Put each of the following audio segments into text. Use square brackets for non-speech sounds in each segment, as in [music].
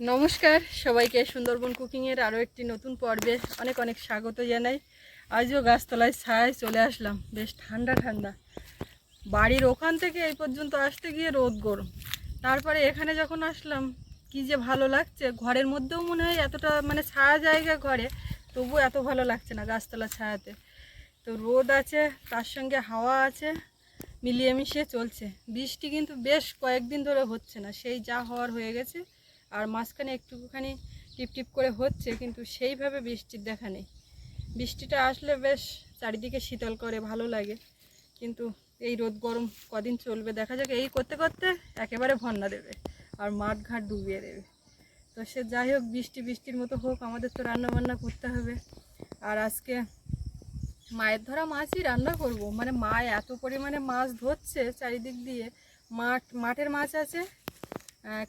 নমস্কার, সবাইকে সুন্দরবন কুকিংয়ের আরও একটি নতুন পর্বে অনেক অনেক স্বাগত জানাই। আজও গাছতলায় ছায় চলে আসলাম, বেশ ঠান্ডা ঠান্ডা। বাড়ির ওখান থেকে এই পর্যন্ত আসতে গিয়ে রোদ গরম। তারপরে এখানে যখন আসলাম, কি যে ভালো লাগছে, ঘরের মধ্যেও মনে হয় এতটা মানে ছায়া জায়গা ঘরে তবু এত ভালো লাগছে না গাছতলা ছায়াতে। তো রোদ আছে, তার সঙ্গে হাওয়া আছে, মিলিয়ে মিশিয়ে চলছে। বৃষ্টি কিন্তু বেশ কয়েকদিন ধরে হচ্ছে না, সেই যা হওয়ার হয়ে গেছে। আর মাঝখানে একটুখানি টিপ টিপ করে হচ্ছে, কিন্তু সেইভাবে বৃষ্টির দেখা নেই। বৃষ্টিটা আসলে বেশ চারিদিকে শীতল করে, ভালো লাগে। কিন্তু এই রোদ গরম কদিন চলবে, দেখা যাক। এই করতে করতে একেবারে ভন্না দেবে আর মাঠ ঘাট ডুবিয়ে দেবে। তো সে যাই হোক, বৃষ্টি বৃষ্টির মতো হোক, আমাদের তো রান্না বান্না করতে হবে। আর আজকে মায়ের ধরা মাছই রান্না করব। মানে মা এত পরিমাণে মাছ ধরছে চারিদিক দিয়ে। মাঠ, মাঠের মাছ আছে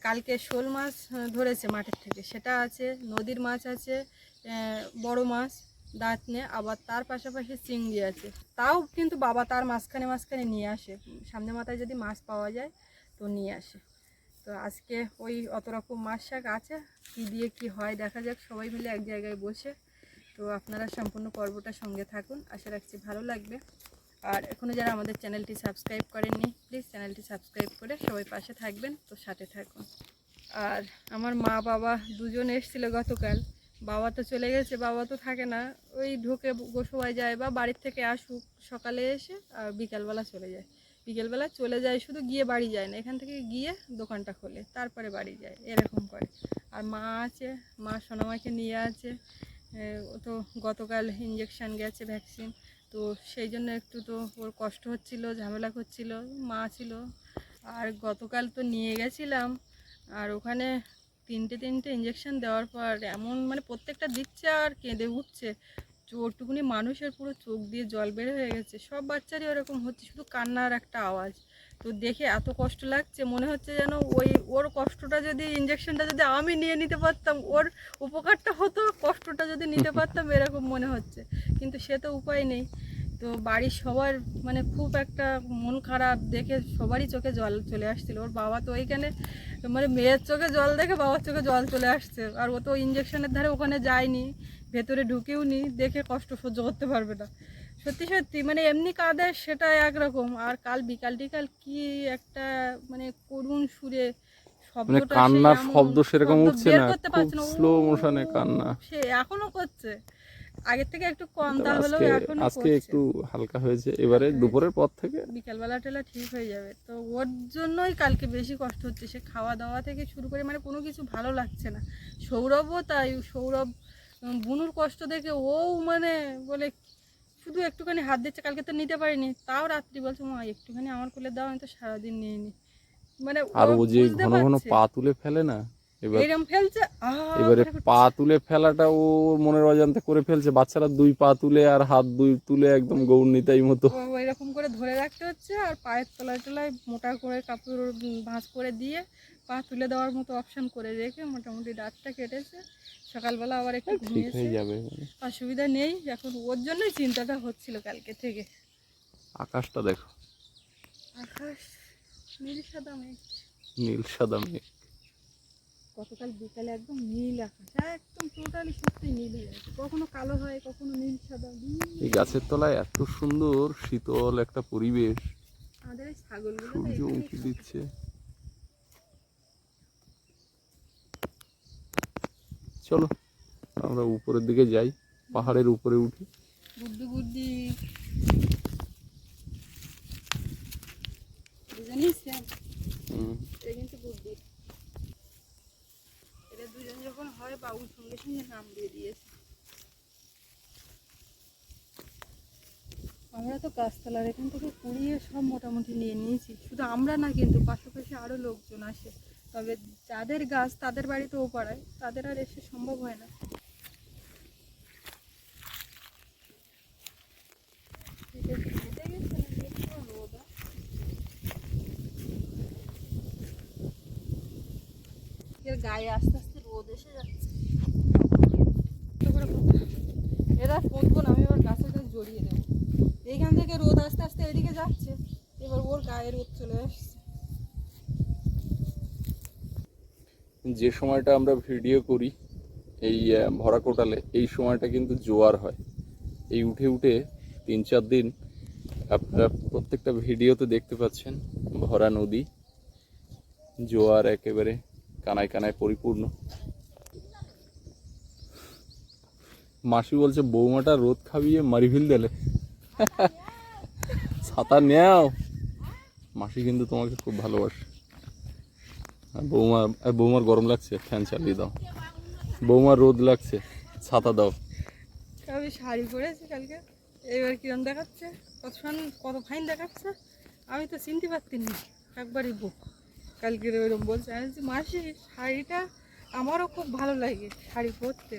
কালকে শোল মাছ ধরেছে মাঠের থেকে। সেটা আছে, নদীর মাছ আছে বড় মাছ দাঁত দাঁতনে, আবার তার পাশাপাশি চিংড়ি আছে। তাও কিন্তু বাবা তার মাঝখানে মাঝখানে নিয়ে আসে। সামনে মাথায় যদি মাছ পাওয়া যায়, তো নিয়ে আসে। তো আজকে ওই অত রকম মাছ শাক আছে। কী দিয়ে কি হয়, দেখা যাক। সবাই মিলে এক জায়গায় বসে। তো আপনারা সম্পূর্ণ পর্বটা সঙ্গে থাকুন। আশা রাখছি ভালো লাগবে। আর এখনও যারা আমাদের চ্যানেলটি সাবস্ক্রাইব করেননি প্লিজ চ্যানেলটি সাবস্ক্রাইব করে সবাই পাশে থাকবেন, তো সাথে থাকুন। আর আমার মা বাবা দুজন এসেছিল গতকাল, বাবা তো চলে গেছে, বাবা তো থাকে না, ওই ঢুকে গোসবাই যায় বা বাড়ির থেকে আসুক, সকালে এসে আর বিকালবেলা চলে যায়। বিকেলবেলা চলে যায়, শুধু গিয়ে বাড়ি যায় না, এখান থেকে গিয়ে দোকানটা খোলে, তারপরে বাড়ি যায়, এরকম করে। আর মা আছে, মা সোনামাকে নিয়ে আছে ও তো গতকাল ইঞ্জেকশান গেছে ভ্যাকসিন তো সেই জন্য একটু তো ওর কষ্ট হচ্ছিল, ঝামেলা করছিল, মা ছিল। আর গতকাল তো নিয়ে গেছিলাম, আর ওখানে তিনটে তিনটে ইঞ্জেকশন দেওয়ার পর এমন মানে প্রত্যেকটা দিচ্ছে আর কেঁদে উঠছে। ওরটুকুনি মানুষের পুরো চোখ দিয়ে জল বের হয়ে গেছে, সব বাচ্চারই ওরকম হচ্ছে, শুধু কান্নার একটা আওয়াজ। তো দেখে এত কষ্ট লাগছে, মনে হচ্ছে যেন ওই ওর কষ্টটা যদি ইঞ্জেকশনটা যদি আমি নিয়ে নিতে পারতাম, ওর উপকারটা হতো, কষ্টটা যদি নিতে পারতাম, এরকম মনে হচ্ছে। কিন্তু সে তো উপায় নেই। তো বাড়ির সবার মানে খুব একটা মন খারাপ দেখে সবারই চোখে জল চলে আসছিল। ওর বাবা তো ওইখানে মানে মেয়ের চোখে জল দেখে বাবার চোখে জল চলে আসছে। আর ও তো ইঞ্জেকশনের ধারে ওখানে যায়নি ভেতরে ঢুকেও নি দেখে কষ্ট সহ্য করতে পারবে না। সত্যি সত্যি মানে এমনি কাঁদে সেটা একরকম। আর কাল বিকাল টিকাল কি একটা মানে করুণ সুরে মানে শব্দটা কান্নার শব্দ সেরকম উঠছে না করতে পারছে না। স্লো মোশনে কান্না। সে এখনও করছে। আগের থেকে একটু কম এখনও আজকে একটু হালকা হয়েছে। এবারে দুপুরের পর থেকে বিকালবেলা টেলা ঠিক হয়ে যাবে। তো ওর জন্যই কালকে বেশি কষ্ট হচ্ছে। সে খাওয়া দাওয়া থেকে শুরু করে মানে কোনো কিছু ভালো লাগছে না। সৌরভও তাই সৌরভ বুনুর কষ্ট দেখে ও মানে বলে শুধু একটুখানি হাত দিচ্ছে কালকে তো নিতে পারিনি। তাও রাত্রি বলছে মা একটুখানি আমার কোলে দাও আমি তো সারাদিন নিয়ে নি মানে আর ও যে ঘন ঘন পা তুলে ফেলে না এবার ফেলছে? এবারে পা তুলে ফেলাটা ও ওর মনের অজান্তে করে ফেলছে। বাচ্চারা দুই পা তুলে আর হাত দুই তুলে একদম গৌরনীতাই মতো। এরকম করে ধরে রাখতে হচ্ছে আর পায়ের তলায় তলায় মোটা করে কাপড় ভাঁজ করে দিয়ে পা তুলে দেওয়ার মতো অপশন করে রেখে মোটামুটি রাতটা কেটেছে। সকালবেলা আবার একটু ঠিক ঘুমিয়েছে। হয়ে যাবে অসুবিধা নেই। এখন ওর জন্যই চিন্তাটা হচ্ছিল কালকে থেকে। আকাশটা দেখো। আকাশ নীল সাদা মেঘ। নীল সাদা মেঘ। গতকাল বিকালে একদম নীল আকাশ একদম টোটালি সত্যি নীল হয়ে গেছে। কখনো কালো হয় কখনো নীল সাদা। এই গাছের তলায় এত সুন্দর শীতল একটা পরিবেশ। আমাদের ছাগলগুলো সূর্য উঁকি দিচ্ছে। চলো আমরা উপরের দিকে যাই পাহাড়ের উপরে উঠি। বুদ্ধি বুদ্ধি জানিস কিন্তু দুজন যখন হয়, বাবুর সঙ্গে সঙ্গে নাম দিয়ে দিয়েছে। আমরা তো গাছতলার এখান থেকে কুড়িয়ে সব মোটামুটি নিয়ে নিয়েছি। শুধু আমরা না কিন্তু পাশাপাশি আরও লোকজন আসে। তবে যাদের গাছ তাদের বাড়িতে ও পাড়ায়, তাদের আর এসে সম্ভব হয় না। গায়ে আস্তে এসে। এরা পুঁতবো না আমি এবার গাছের গাছ জড়িয়ে দেবো এইখান থেকে রোদ আস্তে আস্তে এদিকে যাচ্ছে, এবার ওর গায়ে রোদ চলে আসছে। যে সময়টা আমরা ভিডিও করি, এই ভরা কোটালে এই সময়টা কিন্তু জোয়ার হয়। এই উঠে উঠে তিন চার দিন আপনারা প্রত্যেকটা ভিডিওতে দেখতে পাচ্ছেন, ভরা নদী, জোয়ার একেবারে কানায় কানায় পরিপূর্ণ। মাসি বলছে বৌমাটা রোদ খাবিয়ে মারিফিল দিলে। ছাতা নেও মাসি কিন্তু তোমাকে খুব ভালোবাসে। বৌমা বৌমার গরম লাগছে ফ্যান চালিয়ে দাও। বৌমার রোদ লাগছে ছাতা দাও। আমি শাড়ি পরেছি কালকে। এবার কিরম দেখাচ্ছে? কত কত ফাইন দেখাচ্ছে? আমি তো চিনতে পারতি না একবারই বুক কালকে ওইরকম বলছে। আমি বলছি, মাসি শাড়িটা আমারও খুব ভালো লাগে শাড়ি পরতে।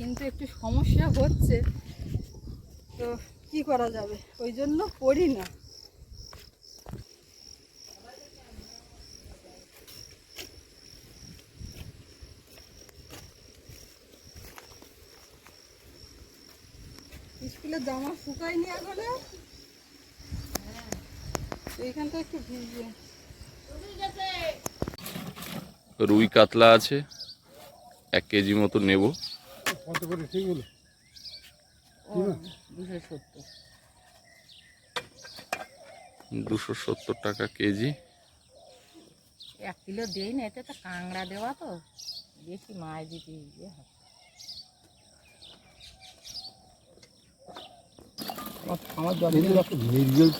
কিন্তু একটু সমস্যা হচ্ছে। তো কি করা যাবে? ওই জন্য পরি না। স্কুলের জামা শুকায়নি এখনও? এইখানটা একটু ভিজবে রুই কাতলা আছে, এক কেজি মতো নেব। কত করে ঠিক হলো দুশো সত্তর। টাকা কেজি। এক কিলো দেই না এতে তো কাঁংড়া দেওয়া তো। বেশি মাছ দিতে ইয়ে মৃগেল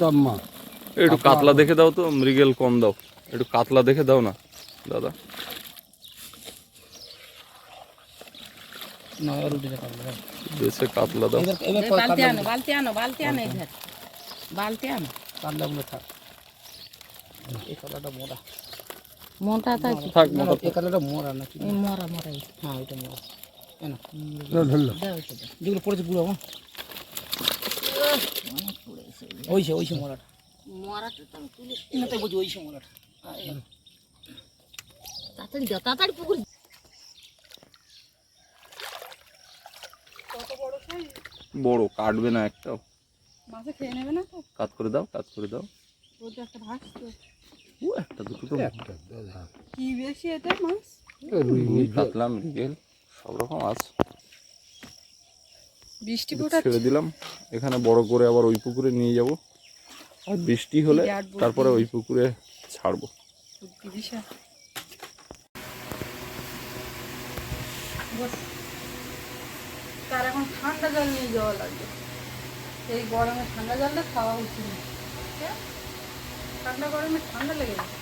একটু কাতলা দেখে দাও তো মৃগেল কম দাও। একটু কাতলা দেখে দাও না দাদা। না রুটি খাব দেশে কাতলা দাও। এবার বালতি আনো বালতি আনো বালতি আনো এধার বালতি আনো। থাক। এই মোড়া। মনটা তাই থাক মোটা এই কালারটা মোড়া না এই মরা মরা হ্যাঁ এটা মোড়া। কেন দাও এটা দাও। যেগুলো পড়েছে পুরো আমার। অনেক পড়েছে। ওইসে ওইসে মোড়াটা। তো তুলে না তাই মোড়াটা। তাড়াতাড়ি দাও তাড়াতাড়ি পুকুর কত বড় সাইজ বড় কাটবে না একটাও। মাছে খেয়ে নেবে না তো? কাত করে দাও করে দাও। একটা ভাসছে ও একটা দুটো তো কি বেশি এটা মাছ? রুই কাতলা মৃগেল সব রকম আছে বৃষ্টি ছেড়ে দিলাম। এখানে বড় করে আবার ওই পুকুরে নিয়ে যাব। আর বৃষ্টি হলে তারপরে ওই পুকুরে ছাড়বো। বিশাল। বস। তার এখন ঠান্ডা জল নিয়ে যাওয়া লাগবে। এই গরমে ঠান্ডা জলটা খাওয়া উচিত না। ঠান্ডা গরমে ঠান্ডা লেগে যাবে।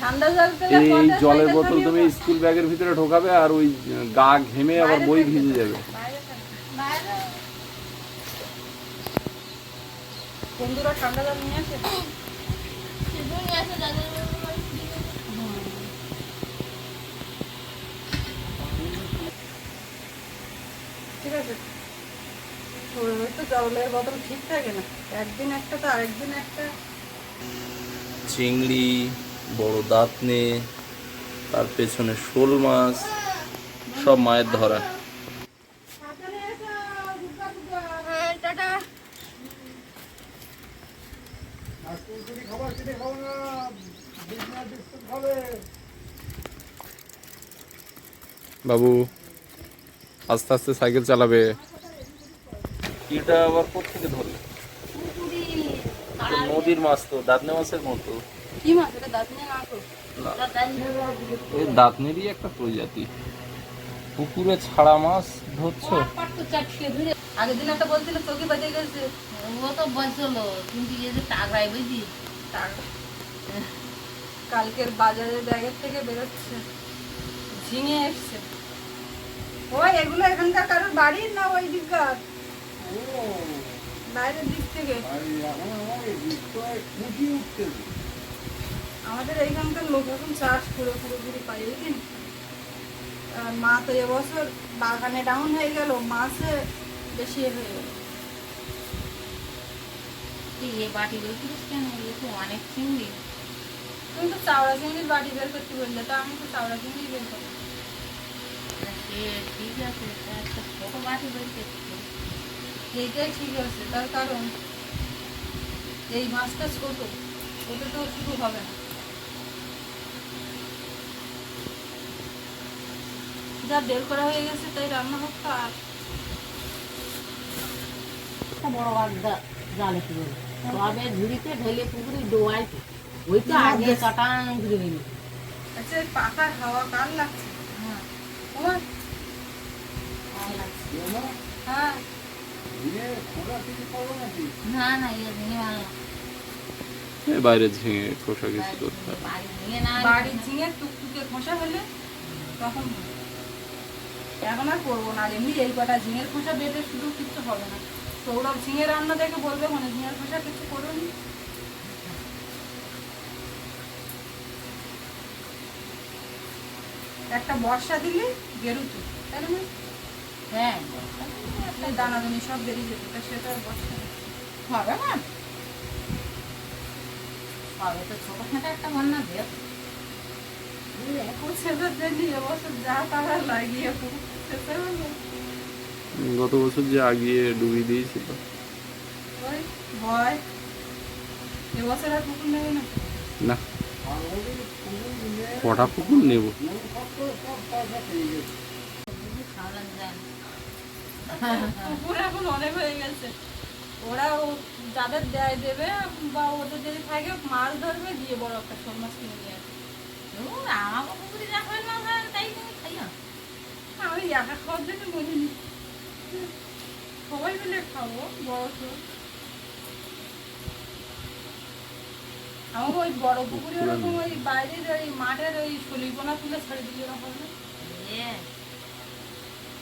ঠান্ডা জল এই জলের বোতল তুমি। স্কুল ব্যাগের ভিতরে ঢোকাবে আর ওই গা ঘেমে আবার বই ভিজে যাবে। বন্ধুরা ঠান্ডা জল নিয়ে আসে? [coughs] ঠিক আছে? তো জলের বোতল ঠিক থাকে না। একদিন একটা তো আরেকদিন একটা। চিংড়ি বড় দাঁতনে তার পেছনে শোল মাছ সব মায়ের ধরা। বাবু। আস্তে আস্তে সাইকেল চালাবে। এটা আবার কোথেকে ধরলে? নদীর মাছ তো দাঁতনে মাছের মতো। কি মাছ? এটা দাঁত নিয়ে না। তো। দাঁতনেরই একটা প্রজাতি। পুকুরে ছাড়া মাছ ধরছো? আগের দিন একটা বলছিল চোখে বাজে গেছে। ও তো বলছিল কিন্তু এই যে টাকরাই বুঝি তার কালকের বাজারে ব্যাগের থেকে বেরোচ্ছে। ঝিঙে এসছে। ওই এগুলো এখানকার কারোর বাড়ির না ওই দিককার? বাইরের দিক থেকে। আমাদের এইখানকার লোক এখন চাষ পুরো পুরোপুরি পাই আর মা তো এবছর বাগানে ডাউন হয়ে গেল মাছে বেশি হয়ে গেল। তুই বাটি বলছিস কেন? তো অনেক চিংড়ি। তুমি তো চাওড়া চিংড়ির বাড়ি বের করতে বললে তা আমি তো চাওড়া চিংড়ি বের করব। এই মাছটা ছোট ওটা তো শুরু হবে না যা বের করা হয়ে গেছে তাই রান্না তো আর বড় বাগদা জালে তুলে তবে ঝুড়িতে ঢেলে পুকুরে ডোয়াই ওই তো আগে কাটাং এই হাওয়া কার লাগছে তোমার হ্যাঁ। না না ইয়ে ভেঙে ভালো বাইরে ঝিঙে খোসা কিছু করতে হবে। বাড়ির ঝিঙে টুকটুকে খোসা হলে তখন এখন আর করব না। এমনি এই কটা ঝিঙের খোসা বেটে শুধু কিচ্ছু হবে না। সৌরভ ঝিঙের রান্না দেখে বলবে মানে ঝিঙের খোসা কিছু করুন। একটা বর্ষা দিলে বেরুতো তাই না হ্যাঁ। দানাদানি সব বেরিয়ে যেত সেটা হবে না? হবে তো একটা বন্যা দেব। গত বছর যে আগিয়ে ডুবিয়ে দিয়েছিল। ওই ভয়। এবছর আর পুকুর নেবে না? না। কটা পুকুর নেব? এখন অনেক হয়ে গেছে। ওরা যাদের দেয় দেবে বা ওদের যদি থাকে, মাছ ধরবে, দিয়ে বড় একটা শোল মাছ কিনে নিয়ে আমাকে না তাই তুমি আমি একা খাওয়ার জন্য বলিনি। সবাই মিলে খাব, বড় শোল। আমাকে ওই বড় পুকুরে ওরকম ওই বাইরের ওই মাঠের ওই সলিপোনা তুলে ছেড়ে দিলে ওরা হবে না এ এবছর আর হবে না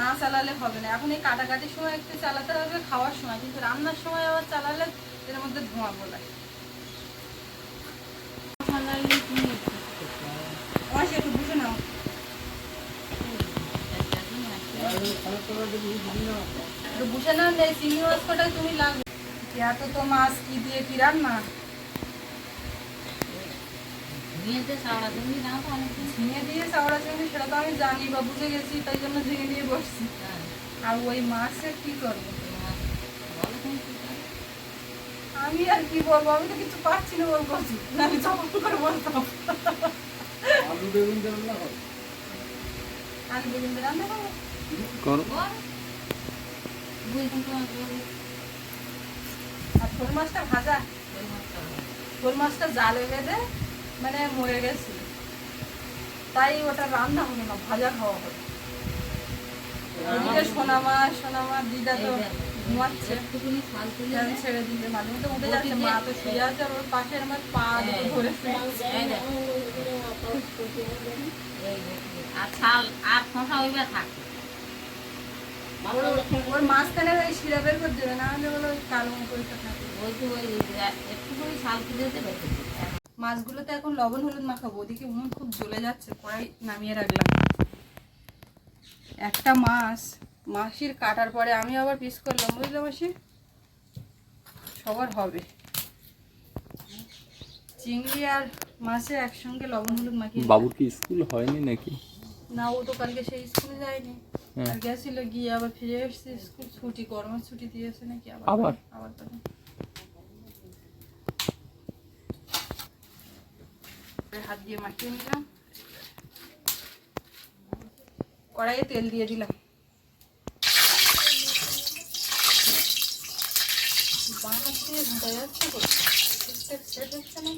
না চালালে হবে না। এখন এই কাটাকাটির সময় একটু চালাতে হবে, খাওয়ার সময়। কিন্তু রান্নার সময় আবার চালালে এর মধ্যে ধোঁয়া একটু বুঝে নাও। বুঝে মাছ কটাই তুমি লাগবে। এত তো মাছ কি দিয়ে কি রান্না ঝিঙেতে চাওড়া তুমি দাও তো অনেকদিন ঝিঙে দিয়ে চাওড়া চিংড়ি সেটা তো আমি জানি বা বুঝে গেছি তাই জন্য ঝিঙে দিয়ে বসছি। হ্যাঁ। আর ওই মাছের কি করব? বলো তুমি কি করবে? আমি আর কি বলব? আমি তো কিছু পাচ্ছি না কাছে আমি যখন করে বলতাম আলু বেগুন দিয়ে রান্না বলব, আর শোল মাছটা ভাজা। শোল মাছটা জালে বেঁধে মানে মরে গেছে। তাই ওটা রান্না হলো না ভাজা খাওয়া হলো ওদিকে সোনা মাছ দিদা তো ঘুমাচ্ছে। একটুখানি খাল তুলে ফ্যান দে। ছেড়ে দিলে মাঝে মধ্যে উঠে যাচ্ছে মা তো শুয়ে আছে আর ওর পাশে আমার পা দুটো ধরে ওর- মাঝখানে ওই শিরা বের করে দেবে না হলে বলে কালো মকড়িটা থাকে ওই একটু করে ছাল তুলে দিই মাছগুলোতে এখন লবণ হলুদ মাখাবো ওদিকে উনুন খুব জ্বলে যাচ্ছে কড়াই নামিয়ে রাখলাম। একটা মাছ মাসির কাটার পরে আমি আবার পিস করলাম বুঝলে মাসি? সবার হবে। চিংড়ি আর মাছে একসঙ্গে লবণ হলুদ মাখিয়ে বাবুর কি স্কুল হয়নি নাকি? না ও তো কালকে সেই স্কুলে যায়নি। হ্যাঁ। আর গেছিল গিয়ে আবার ফিরে এসছে স্কুল ছুটি গরমের ছুটি দিয়েছে নাকি আবার। আবার? আবার তখন হাত দিয়ে মাখিয়ে নিলাম কড়াইয়ে তেল দিয়ে দিলাম বাঁ হাত দিয়ে ঢাকা যাচ্ছে তো ঠিকঠাক সেট হচ্ছে না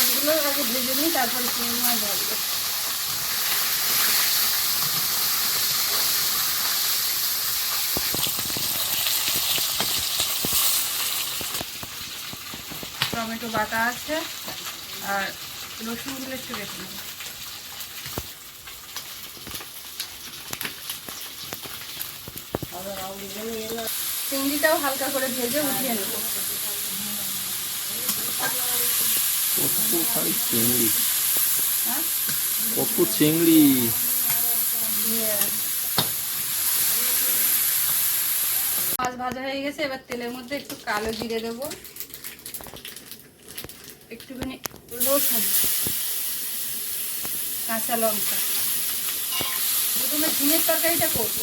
মাছগুলো আগে ভেজে নিই তারপরে চিংড়ি মাছ ভাজবো। টমেটো বাটা আছে আর রসুনগুলো একটু রেখে নেব। চিংড়িটাও হালকা করে ভেজে উঠিয়ে নেব। খালি চিংড়ি। কত চিংড়ি? মাছ ভাজা হয়ে গেছে এবার তেলের মধ্যে একটু কালো জিরে দেবো। একটুখানি রসুন কাঁচা লঙ্কা। প্রথমে ঝিঙের তরকারিটা করব।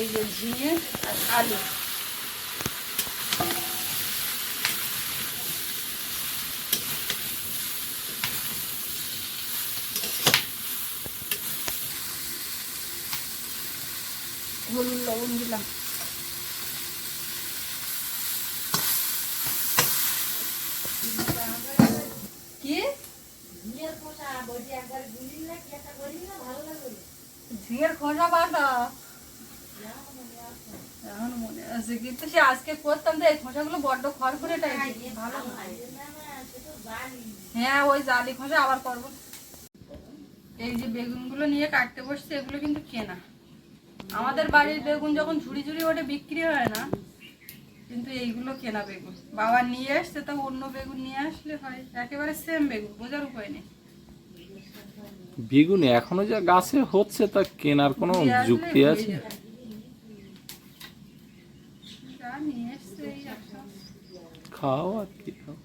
এই যে ঝিঙে আর আলু হলুদ লবণ দিলাম কি ঝিঙের খোসা বাটা এখন মনে আছে কিন্তু সে আজকে করতাম তো এই খোসাগুলো বড্ড খড়খড়ে টাইপের ভালো হ্যাঁ। ওই জালি খোসা আবার করব। এই যে বেগুনগুলো নিয়ে কাটতে বসছে এগুলো কিন্তু কেনা। আমাদের বাড়ির বেগুন যখন ঝুড়ি ঝুড়ি ওঠে বিক্রি হয় না। কিন্তু এইগুলো কেনা বেগুন। বাবা নিয়ে আসছে তা অন্য বেগুন নিয়ে আসলে হয়। একেবারে সেম বেগুন বোঝার উপায় নেই। বেগুন এখনও যা গাছে হচ্ছে তা কেনার কোনো যুক্তি আছে? খাও আর কি খাও।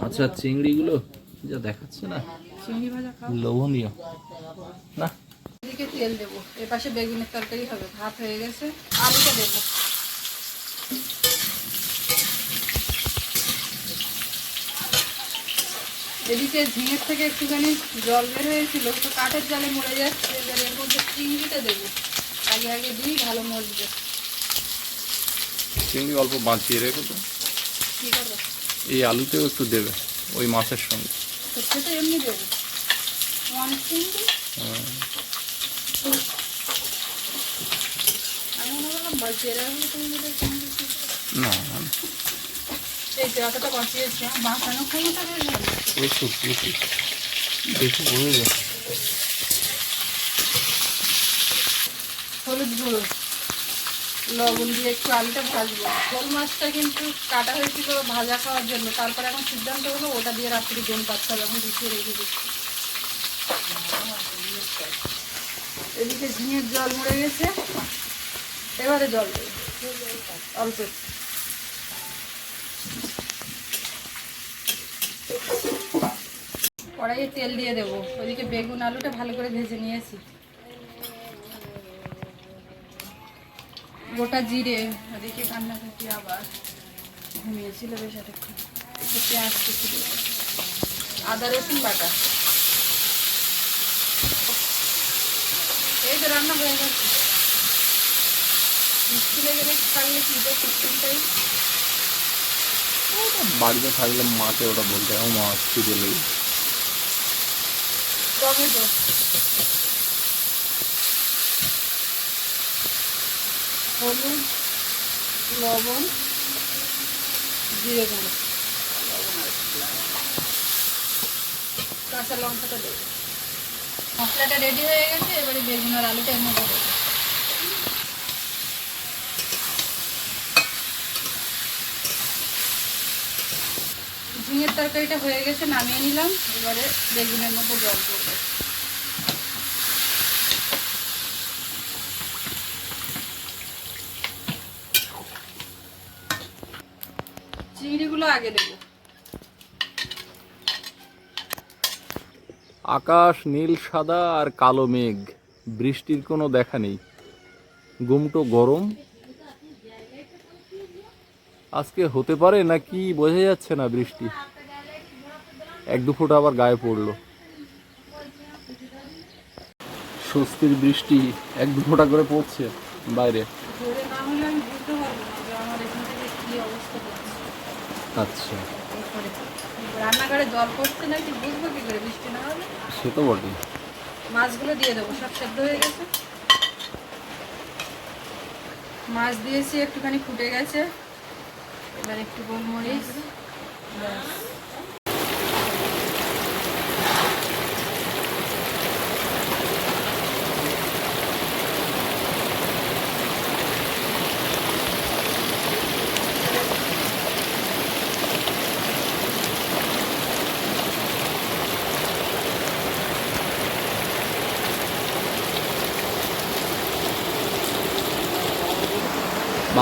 আচ্ছা চিংড়িগুলো যা দেখাচ্ছে না। লোভনীয়। না। তেল দেবো। বেগুনের তরকারি হবে। ভাত হয়ে গেছে। আলুটা দেবো। এদিকে ঝিঙের থেকে একটুখানি জল বের হয়েছিল তো কাঠের জলে মরে যাচ্ছে এবার এর মধ্যে চিংড়িটা দেবো। আগে আগে দিই ভালো মরবে। চিংড়ি অল্প বাঁচিয়ে রেখো তো। কী করব? এই আলুতেও একটু দেবে ওই মাছের সঙ্গে। তো এমনি দেবো। ওয়ান চিংড়ি? হ্যাঁ। আমি মনে করলাম বাঁচিয়ে রাখব না। এই বাঁচানো দেখে হলুদ গুঁড়ো লবণ দিয়ে একটু আলুটা ভাজবো। শোল মাছটা কিন্তু কাটা হয়েছিল ভাজা খাওয়ার জন্য তারপরে এখন সিদ্ধান্ত হলো ওটা দিয়ে রাত্রি গেম পাচ্ছে এখন গুছিয়ে রেখে দিচ্ছি। এদিকে ঝিঙের জল মরে গেছে এবারে জল অল্প একটু। কড়াইয়ে তেল দিয়ে দেবো। ওইদিকে বেগুন আলুটা ভালো করে ভেজে নিয়েছি। গোটা জিরে, ওদিকে কান্না কাটি আবার ঘুমিয়েছিল বেশ এতক্ষণ। একটু পেঁয়াজ আদা, রসুন বাটা। এই তো রান্না হয়ে গেছে। বাড়িতে থাকলে মাকে ওটা বলতে হয় মা লেগে টমেটো হলুদ লবণ জিরে গুঁড়ো কাঁচা লঙ্কাটা দেবো মশলাটা রেডি হয়ে গেছে এবারে বেগুন আর আলুটা এর মধ্যে দেবো ঝিঙের তরকারিটা হয়ে গেছে, নামিয়ে নিলাম। এবারে বেগুনের মধ্যে জল করব চিংড়িগুলো আগে দেবো। আকাশ নীল, সাদা আর কালো মেঘ। বৃষ্টির কোনো দেখা নেই। গুমটো গরম। আজকে হতে পারে নাকি বোঝা যাচ্ছে না বৃষ্টি। এক দু ফোঁটা আবার গায়ে পড়ল। স্বস্তির বৃষ্টি এক দু ফোঁটা করে পড়ছে বাইরে জোরে না হলে আমি বুঝতে পারব না যে আমার এখান থেকে কী অবস্থা হচ্ছে আচ্ছা। রান্নাঘরে জল পড়ছে নাকি? বুঝব কি করে? বৃষ্টি না হবে সে তো বটে। মাছগুলো দিয়ে দেবো সব সেদ্ধ হয়ে গেছে। মাছ দিয়েছি একটুখানি ফুটে গেছে। এবার একটু গোলমরিচ। ব্যাস।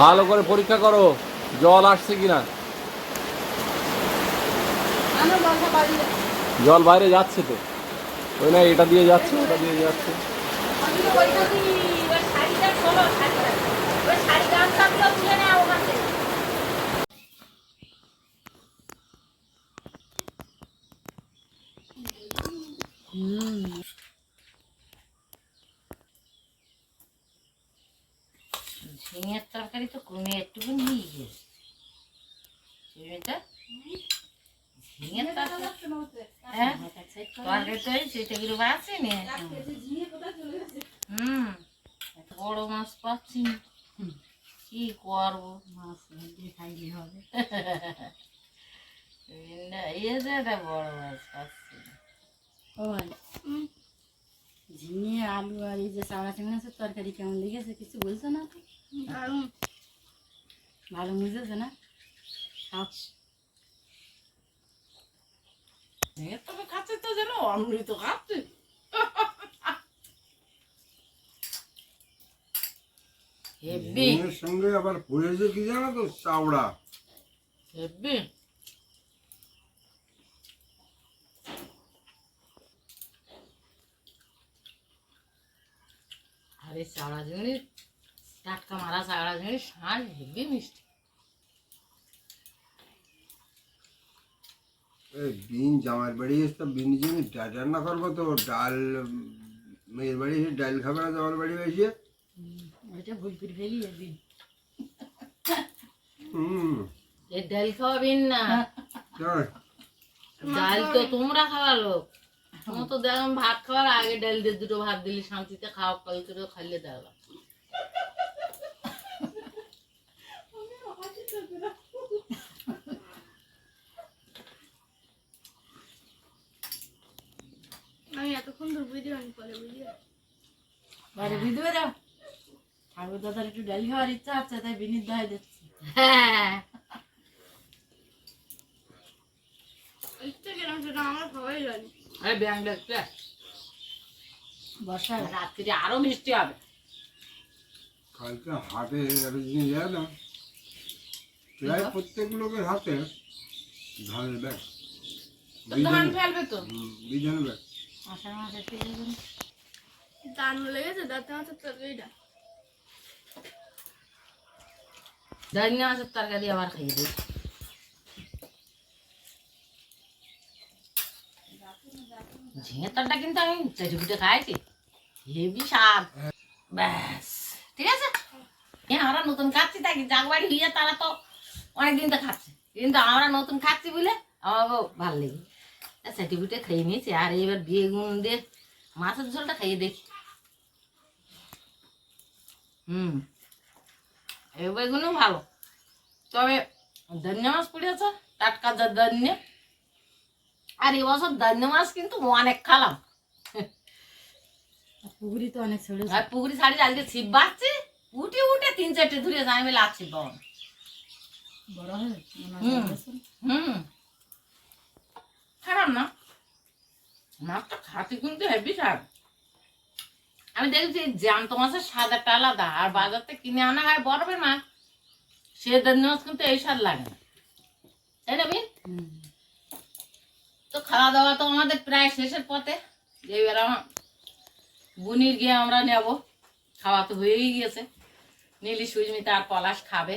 ভালো করে পরীক্ষা করো। জল আসছে কিনা। জল বাইরে যাচ্ছে তো। ওই না এটা দিয়ে যাচ্ছে ওটা দিয়ে যাচ্ছে। আমি তো ওইটা দিই, ওই শাড়িটা খোলো, শাড়িটা। ওই শাড়ি গামছাগুলো তুলে নাও ওখান থেকে। ঝিঙের তরকারি তো কমে একটুকু নিয়ে গেছে বুঝলিটা? ঝিঙের তরকারি। তো এই সেটাগুলো আছে না? হুম এত বড় মাছ পাচ্ছি কি করব? মাছ খাইলে হবে। [laughs] না যে একটা বড় মাছ পাচ্ছি। না। ঝিঙে আলু আর এই যে চাওড়া চিংড়ি মাছের তরকারি কেমন লেগেছে? কিছু বলছো না তো? ভালো বুঝেছে না? খাও। তবে খাচ্ছে তো যেন অমৃত খাচ্ছে। হেব্বি। সঙ্গে আবার পড়েছে কি জানো তো চাওড়া। হেব্বি। আরে চাড়া ঝিঙড়ি টাটকা মারা চাড়া ঝিঙড়ি শাঁস হেব্বি মিষ্টি। বিন জামাইয়ের বাড়ি এসে বিন জন্য ডাল রান্না করব তো ডাল মেয়ের বাড়ি এসে ডাল খাবে না জামাইয়ের বাড়ি এসে? ওইটা ভুল করে ফেলি হুম। এ ডাল খাওয়াবেন না। চল ডাল তো তোমরা খাওয়া লোক। তোমার তো দেখলাম ভাত খাওয়ার আগে ডাল দিয়ে দুটো ভাত দিলি শান্তিতে খাওয়া কাল করে খাইলে দেখলাম আমি এতক্ষণ ধরে বুঝতে পারিনি পরে বুঝলি? বাড়ি বুঝতে দাও ঠাকুর দাদার একটু ডাল খাওয়ার ইচ্ছা আছে তাই বিনির দহাই দিচ্ছি হ্যাঁ ইচ্ছা কেন সেটা আমার সবাই জানি। আরে ব্যাং মিষ্টি হবে। কালকে হাটে একটা জিনিস যায় না প্রায় প্রত্যেক লোকের হাতে ধানের ব্যাগ। ধান ফেলবে তো? বিধানের ব্যাগ। আষাঢ় মাসে পেয়ে যাবেন দান লেগেছে দাঁতে মাছের তরকারিটা। ধনিয়া মাছের তরকারি আবার খাইয়ে দিই ঝিঙে তরটা কিন্তু আমি চেটে ফুটে খাইছি। হেভি স্বাদ। ব্যাস। ঠিক আছে? হ্যাঁ আমরা নতুন খাচ্ছি থাকি জাগবাড়ি হইয়া তারা তো অনেকদিন তো খাচ্ছে। কিন্তু আমরা নতুন খাচ্ছি বলে আমাকেও ভালো লেগে চেটে ফুটে খেয়ে নিয়েছি আর এবার বেগুন দিয়ে মাছের ঝোলটা খাইয়ে দেখি। হুম এই বেগুনও ভালো। তবে ধনিয়া মাছ পড়েছে টাটকা যা ধনিয়া। আর এবছর ধনিয়া মাছ কিন্তু অনেক খালাম। পুকুরি তো অনেক আর পুকুরি শাড়ি আজকে ছিপ বাঁচছি উঠে উঠে তিন চারটে ধরে আমি আছি বাবা বড় হয় হুম। হুম। খারাপ না। মাছটা খাতে কিন্তু হেভি স্বাদ। আমি দেখছি জ্যান্ত মাছের স্বাদ একটা আলাদা আর বাজার থেকে কিনে আনা হয় বরফের মাছ। সে মাছ কিন্তু এই স্বাদ লাগে না। তাই না? তো খাওয়া দাওয়া তো আমাদের প্রায় শেষের পথে। এবার আমার বুনির গিয়ে আমরা নেব। খাওয়া তো হয়েই গেছে নীলি সুস্মিতা আর পলাশ খাবে।